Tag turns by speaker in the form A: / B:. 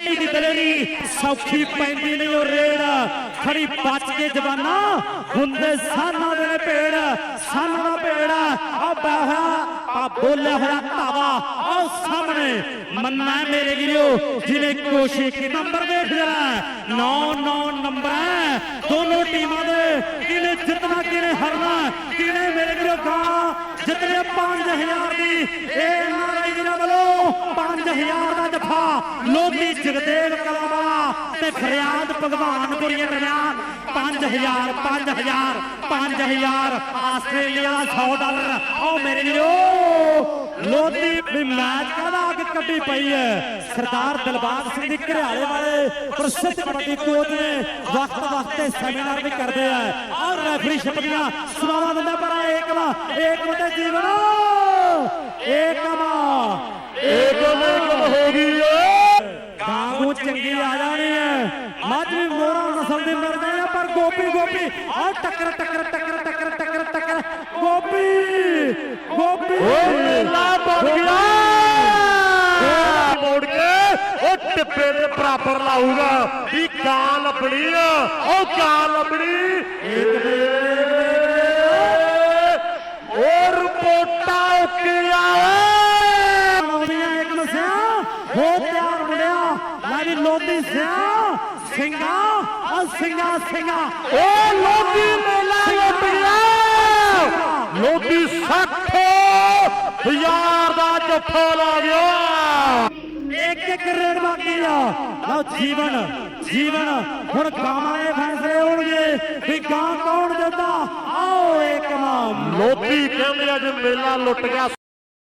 A: ਦੀ ਸੌਖੀ ਪੈਂਦੀ ਨਹੀਂ ਉਹ ਰੇੜ ਖੜੀ ਬਚ ਕੇ ਜਵਾਨਾ, ਹੁੰਦੇ ਸਾਨਾਂ ਦੇ ਪੇੜ ਸਾਨਾਂ ਦਾ ਪੇੜ ਆ ਬਾਹਾ ਆ ਬੋਲਿਆ ਹੋਇਆ ਧਾਵਾ ਆ ਸਾਹਮਣੇ। ਮੰਨਾ ਮੇਰੇ ਵੀਰੋ ਜਿਹਨੇ ਕੋਸ਼ਿਸ਼ ਕੀ ਨੰਬਰ ਵੇਖ ਜਰਾ। 9 9 ਨੰਬਰ ਹੈ। ਦੋਨੋਂ ਟੀਮਾਂ ਦੇ ਕਿਹਨੇ ਜਿੱਤਣਾ, ਕਿਹਨੇ ਹਾਰਨਾ, ਕਿਹਨੇ ਮੇਰੇ ਵੀਰੋ ਗਾਂ। ਜਿੱਤਨੇ 5000 ਦੀ, ਇਹ 5000 ਦਾ ਜਫਾ, ਲੋਧੀ, ਜਗਦੇਵ, ਕਲਾਵਾ ਤੇ ਫਰਿਆਦ ਭਗਵਾਨਪੁਰੀਏ ਦਰਮਿਆਨ। 5000 5000 5000 ਆਸਟ੍ਰੇਲੀਆ 100 ਡਾਲਰ। ਆਓ ਮੇਰੇ ਵੀਰੋ, ਲੋਧੀ ਵੀ ਮੈਚ ਕਾਹਦਾ ਅੱਗ ਕੱਢੀ ਪਈ ਹੈ। ਸਰਦਾਰ ਦਿਲਬਾਗ ਸਿੰਘ ਦੀ ਘਰਿਆਲੇ ਵਾਲੇ ਪ੍ਰਸਿੱਧ ਕਬੱਡੀ ਕੋਚ ਨੇ ਵਕਤ ਵਕਤ ਤੇ ਸੈਮੀਨਾਰ ਵੀ ਕਰਦੇ ਆ। ਔਰ ਰੈਫਰੀ ਛਪਦੀਆਂ ਸੁਣਾਵਾ ਦਿੰਦਾ ਪਰ ਏਕਵਾ ਏਕਮ ਤੇ ਜੀਵਨ ਏਕਮ
B: ਹੋ ਗਈ ਏ।
A: ਗਾਂਗੂ ਚੰਗੀ ਆ ਜਾਣੀ ਹੈ ਮੱਝ ਵੀ ਮੋਰਾ ਨਸਲ ਦੀ ਮਿਲ ਜਾਣੀ ਪਰ ਗੋਪੀ ਗੋਪੀ। ਆ ਟੱਕਰ ਟੱਕਰ ਟੱਕਰ ਟੱਕਰ ਟੱਕਰ ਟੱਕਰ। ਗੋਪੀ ਗੋਪੀ।
B: ਓ ਮੇਲਾ ਬਣ ਗਿਆ। ਮੋੜ ਕੇ ਉਹ ਟਿੱਪੇ ਦੇ ਬਰਾਬਰ ਲਾਊਗਾ। ਵੀ ਕਾਂ ਲੱਭਣੀ ਆ। ਉਹ ਕਾਂ ਲੱਭਣੀ ਉਹ ਰਿਪੋਰਟਾਂ ਉੱਕੀਆਂ ਏ
A: ਆਉਂਦੀਆਂ ਇੱਕ ਮਸਿਆ ਹੋ ਤਿਆਰ ਮੁੰਡਿਆ ਲੈ ਵੀ ਲੋਦੀ ਸਿਆ ਸਿੰਘਾ ਆ ਸਿੰਘਾ। ਸਿੰਘਾ
B: ਓ ਲੋਧੀ ਮੇਲਾ ਉੱਡ ਗਿਆ ਲੋਧੀ 60 ਹਜ਼ਾਰ ਦਾ ਜੱਫਾ ਲਾ ਗਿਆ।
A: ਇੱਕ ਇੱਕ ਰੇਡ ਬਾਕੀ ਆ। ਲਓ ਜੀਵਨ ਜੀਵਨ। ਹੁਣ ਗਾਵਾਂ ਦੇ ਫੈਸਲੇ ਹੋਣਗੇ ਵੀ ਗਾਂ ਕੌਣ ਦਿੰਦਾ ਆਓ ਇੱਕ ਨਾਮ
B: ਲੋਧੀ ਕਹਿੰਦੇ ਅੱਜ ਮੇਲਾ ਲੁੱਟ ਗਿਆ